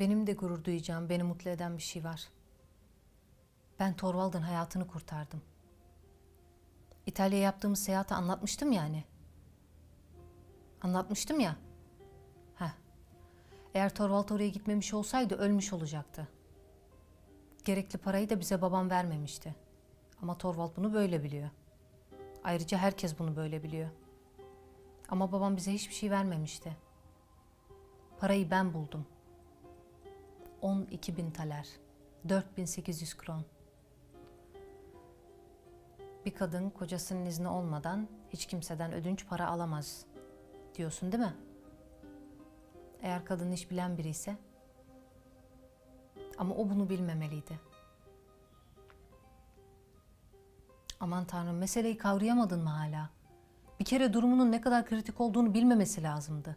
Benim de gurur duyacağım, beni mutlu eden bir şey var. Ben Torvald'ın hayatını kurtardım. İtalya'ya yaptığımız seyahati anlatmıştım yani. Anlatmıştım ya. Heh. Eğer Torvald oraya gitmemiş olsaydı ölmüş olacaktı. Gerekli parayı da bize babam vermemişti. Ama Torvald bunu böyle biliyor. Ayrıca herkes bunu böyle biliyor. Ama babam bize hiçbir şey vermemişti. Parayı ben buldum. 12 bin taler. 4800 kron. Bir kadın kocasının izni olmadan hiç kimseden ödünç para alamaz diyorsun değil mi? Eğer kadın iş bilen biri ise ama o bunu bilmemeliydi. Aman tanrım meseleyi kavrayamadın mı hala? Bir kere durumunun ne kadar kritik olduğunu bilmemesi lazımdı.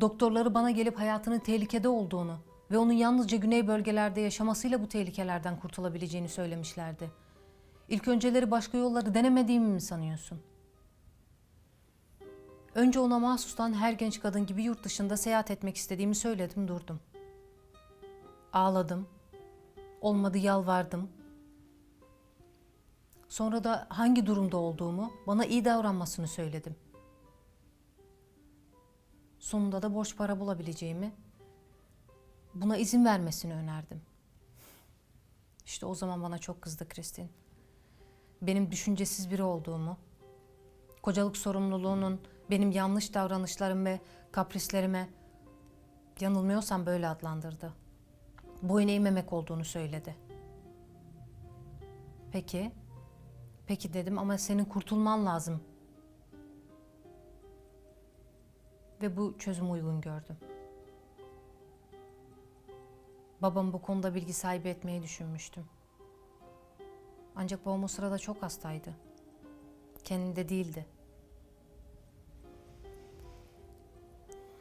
Doktorları bana gelip hayatının tehlikede olduğunu ve onun yalnızca güney bölgelerde yaşamasıyla bu tehlikelerden kurtulabileceğini söylemişlerdi. İlk önceleri başka yolları denemediğimi mi sanıyorsun? Önce ona mahsustan her genç kadın gibi yurt dışında seyahat etmek istediğimi söyledim durdum. Ağladım. Olmadı yalvardım. Sonra da hangi durumda olduğumu, bana iyi davranmasını söyledim. Sonunda da borç para bulabileceğimi, buna izin vermesini önerdim. İşte o zaman bana çok kızdı Kristin. Benim düşüncesiz biri olduğumu, kocalık sorumluluğunun benim yanlış davranışlarım ve kaprislerime yanılmıyorsam böyle adlandırdı. Boyun eğmemek olduğunu söyledi. Peki, peki dedim ama senin kurtulman lazım. Ve bu çözüm uygun gördüm. Babam bu konuda bilgi sahibi etmeyi düşünmüştüm. Ancak babam o sırada çok hastaydı. Kendinde değildi.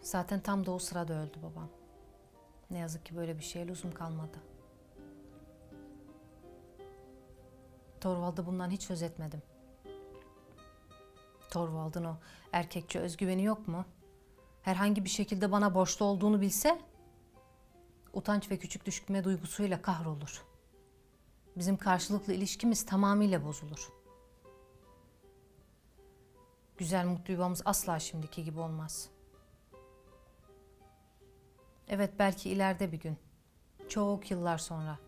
Zaten tam da o sırada öldü babam. Ne yazık ki böyle bir şeye lüzum kalmadı. Torvald'a bundan hiç söz etmedim. Torvald'ın o erkekçe özgüveni yok mu? Herhangi bir şekilde bana borçlu olduğunu bilse utanç ve küçük düşme duygusuyla kahrolur. Bizim karşılıklı ilişkimiz tamamıyla bozulur. Güzel mutlu yuvamız asla şimdiki gibi olmaz. Evet belki ileride bir gün. Çok yıllar sonra.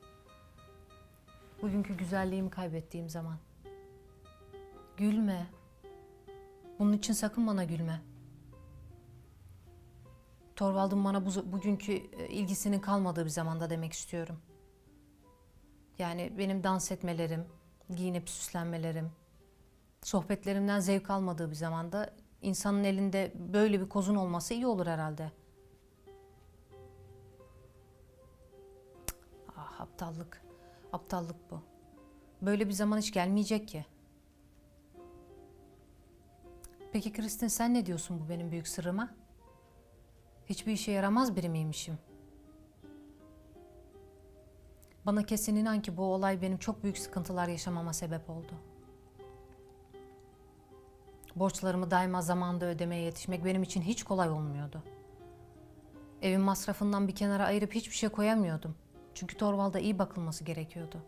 Bugünkü güzelliğimi kaybettiğim zaman. Gülme. Bunun için sakın bana gülme. Torvald'ın bana bu, bugünkü e, ilgisinin kalmadığı bir zamanda demek istiyorum. Yani benim dans etmelerim, giyinip süslenmelerim, sohbetlerimden zevk almadığı bir zamanda insanın elinde böyle bir kozun olması iyi olur herhalde. Ah aptallık. Aptallık bu. Böyle bir zaman hiç gelmeyecek ki. Peki Kristin sen ne diyorsun bu benim büyük sırrıma? Hiçbir işe yaramaz biri miymişim? Bana kesin inan ki bu olay benim çok büyük sıkıntılar yaşamama sebep oldu. Borçlarımı daima zamanda ödemeye yetişmek benim için hiç kolay olmuyordu. Evin masrafından bir kenara ayırıp hiçbir şey koyamıyordum. Çünkü Torvald'a iyi bakılması gerekiyordu.